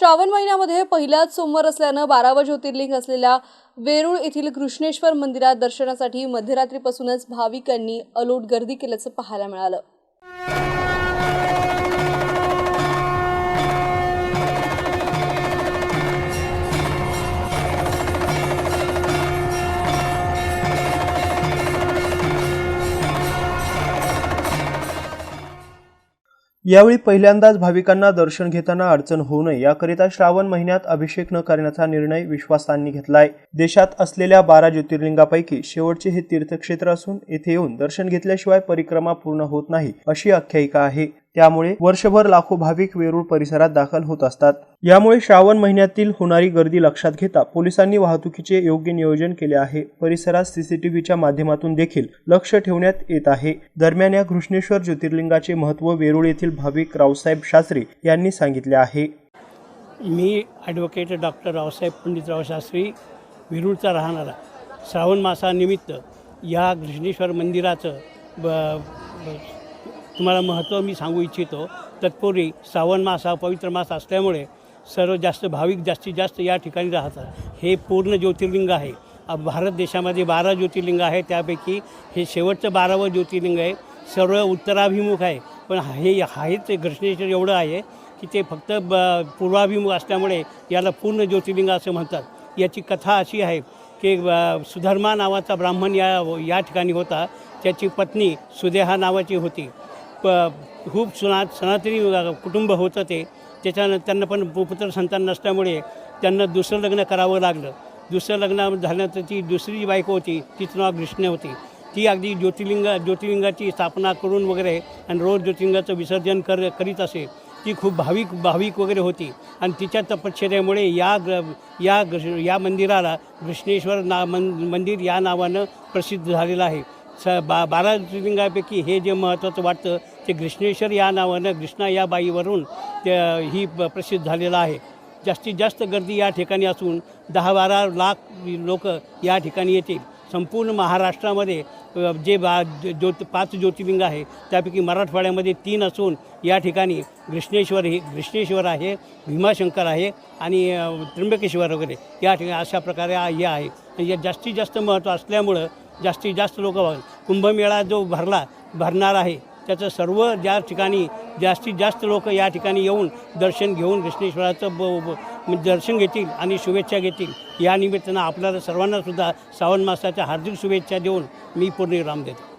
श्रावण महिन्यामध्ये पहिलाच सोमवार असल्यानं बारावं ज्योतिर्लिंग असलेल्या वेरूळ येथील कृष्णेश्वर मंदिरात दर्शनासाठी मध्यरात्रीपासूनच भाविकांनी अलोट गर्दी केल्याचं पाहायला मिळालं. यावेळी पहिल्यांदाच भाविकांना दर्शन घेताना अडचण होऊ नये याकरिता श्रावण महिन्यात अभिषेक न करण्याचा निर्णय विश्वासांनी घेतलाय. देशात असलेल्या बारा ज्योतिर्लिंगापैकी शेवटचे हे तीर्थक्षेत्र असून येथे येऊन दर्शन घेतल्याशिवाय परिक्रमा पूर्ण होत नाही अशी आख्यायिका आहे. त्यामुळे वर्षभर लाखो भाविक वेरूळ परिसरात दाखल होत असतात. यामुळे श्रावण महिन्यातील होणारी गर्दी लक्षात घेता पोलिसांनी वाहतुकीचे योग्य नियोजन केले आहे. परिसरात सीसीटीव्हीच्या माध्यमातून देखील लक्ष ठेवण्यात येत आहे. दरम्यान या घृष्णेश्वर ज्योतिर्लिंगाचे महत्त्व वेरूळ येथील भाविक रावसाहेब शास्त्री यांनी सांगितले आहे. मी ॲडव्होकेट डॉक्टर रावसाहेब पंडितराव शास्त्री वेरूळचा राहणारा. श्रावण मासानिमित्त या घृष्णेश्वर मंदिराचं ब- तुम्हाला महत्त्व मी सांगू इच्छितो. तत्पूर्वी श्रावण मास हा पवित्र मास असल्यामुळे सर्व जास्त भाविक जास्तीत जास्त या ठिकाणी राहतात. हे पूर्ण ज्योतिर्लिंग आहे. भारत देशामध्ये बारा ज्योतिर्लिंग आहे त्यापैकी हे शेवटचं बारावं ज्योतिर्लिंग आहे. सर्व उत्तराभिमुख आहे. पण हे आहेच ते घृष्णेश्वर एवढं आहे की ते फक्त ब पूर्वाभिमुख असल्यामुळे याला पूर्ण ज्योतिर्लिंग असं म्हणतात. याची कथा अशी आहे की सुधर्मा नावाचा ब्राह्मण या या ठिकाणी होता. त्याची पत्नी सुदेहा नावाची होती. प खूप सुना सनातनी कुटुंब होतं ते. त्याच्यानं त्यांना पण पु- पुत्र संतान नसल्यामुळे त्यांना दुसरं लग्न करावं लागलं. दुसरं लग्न झाल्यानंतर ती दुसरी बायको होती तिचं नाव कृष्ण होती. ती अगदी ज्योतिर्लिंग ज्योतिर्लिंगाची स्थापना करून वगैरे आणि रोज ज्योतिर्लिंगाचं विसर्जन कर करीत असे. ती खूप भाविक भाविक वगैरे होती. आणि तिच्या तपश्चर्यामुळे या ग्र या ग्र या मंदिराला कृष्णेश्वर ना मन मंदिर या नावानं प्रसिद्ध झालेलं आहे. स बा बारा ज्योतिर्लिंगापैकी हे जे महत्त्वाचं वाटतं ते कृष्णेश्वर या नावानं कृष्णा या बाईवरून ते ही प- प्रसिद्ध झालेलं आहे. जास्तीत जास्त गर्दी या ठिकाणी असून दहा बारा लाख लोक या ठिकाणी येतील. संपूर्ण महाराष्ट्रामध्ये जे बा ज्योत पाच ज्योतिर्लिंग आहे त्यापैकी मराठवाड्यामध्ये तीन असून या ठिकाणी कृष्णेश्वर हे कृष्णेश्वर आहे भीमाशंकर आहे आणि त्र्यंबकेश्वर वगैरे या ठिकाणी अशा प्रकारे हे आहे. आणि जास्तीत जास्त महत्त्व असल्यामुळं जास्तीत जास्त लोक कुंभमेळा जो भरला भरणार आहे त्याचं सर्व ज्या ठिकाणी जास्तीत जास्त लोक या ठिकाणी येऊन दर्शन घेऊन कृष्णेश्वराचं ब म्हणजे दर्शन घेतील आणि शुभेच्छा घेतील या निमित्तानं आपल्याला सर्वांना सुद्धा श्रावण मासाच्या हार्दिक शुभेच्छा देऊन मी पूर्ण देतो.